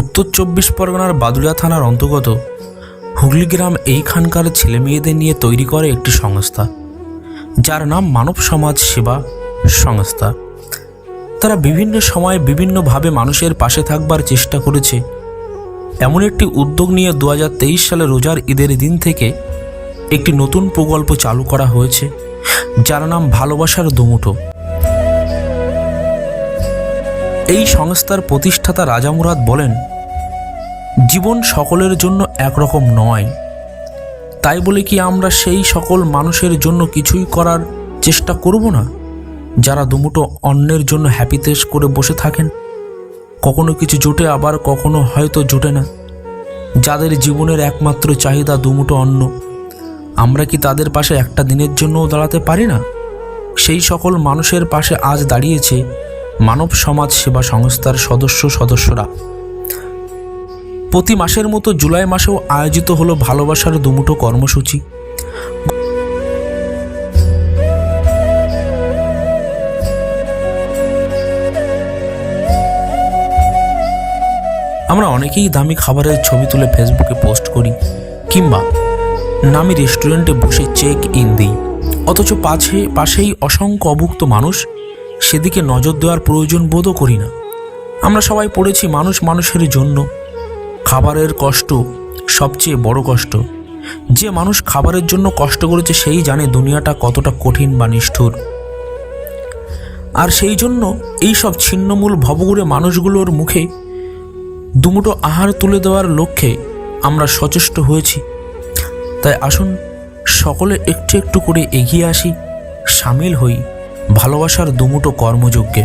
উত্তর চব্বিশ পরগনার বাদুড়িয়া থানার অন্তর্গত হুগলি গ্রাম এইখানকার ছেলে মেয়েদের নিয়ে তৈরি করে একটি সংস্থা, যার নাম মানব সমাজ সেবা সংস্থা। তারা বিভিন্ন সময়ে বিভিন্নভাবে মানুষের পাশে থাকবার চেষ্টা করেছে। এমন একটি উদ্যোগ নিয়ে দু হাজার তেইশ সালে রোজার ঈদের দিন থেকে একটি নতুন প্রকল্প চালু করা হয়েছে, যার নাম ভালোবাসার দুমুঠো। এই সংস্থার প্রতিষ্ঠাতা রাজা মুরাদ বলেন, জীবন সকলের জন্য একরকম নয়। তাই বলে কি আমরা সেই সকল মানুষের জন্য কিছুই করার চেষ্টা করব না? যারা দুমুটো অন্যের জন্য হ্যাপিতেস করে বসে থাকেন, কখনো কিছু জোটে আবার কখনো হয়তো জোটে না। যাদের জীবনের একমাত্র চাহিদা দুমুটো অন্ন, আমরা কি তাদের পাশে একটা দিনের জন্যও দাঁড়াতে পারি না? সেই সকল মানুষের পাশে আজ দাঁড়িয়েছে মানব সমাজ সেবা সংস্থার সদস্য সদস্যরা। প্রতি মাসের মতো জুলাই মাসেও আয়োজিত হলো ভালোবাসার দুমুটো কর্মসূচি। আমরা অনেকেই দামি খাবারের ছবি তুলে ফেসবুকে পোস্ট করি, কিংবা নামি রেস্টুরেন্টে বসে চেক ইন দিই। অথচ পাশে পাশেই অসংখ্য অভুক্ত মানুষ সেদিকে নজর দেওয়ার প্রয়োজন বোধও করি না। আমরা সবাই পড়েছি মানুষ মানুষের জন্য। খাবারের কষ্ট সবচেয়ে বড় কষ্ট। যে মানুষ খাবারের জন্য কষ্ট করেছে সেই জানে দুনিয়াটা কতটা কঠিন বা নিষ্ঠুর। আর সেই জন্য এই সব ছিন্নমূল ভবগুড়ে মানুষগুলোর মুখে দুমুটো আহার তুলে দেওয়ার লক্ষ্যে আমরা সচেষ্ট হয়েছি। তাই আসুন সকলে একটু একটু করে এগিয়ে আসি, সামিল হই। ভালোবাসার দুমুটো কর্মযজ্ঞে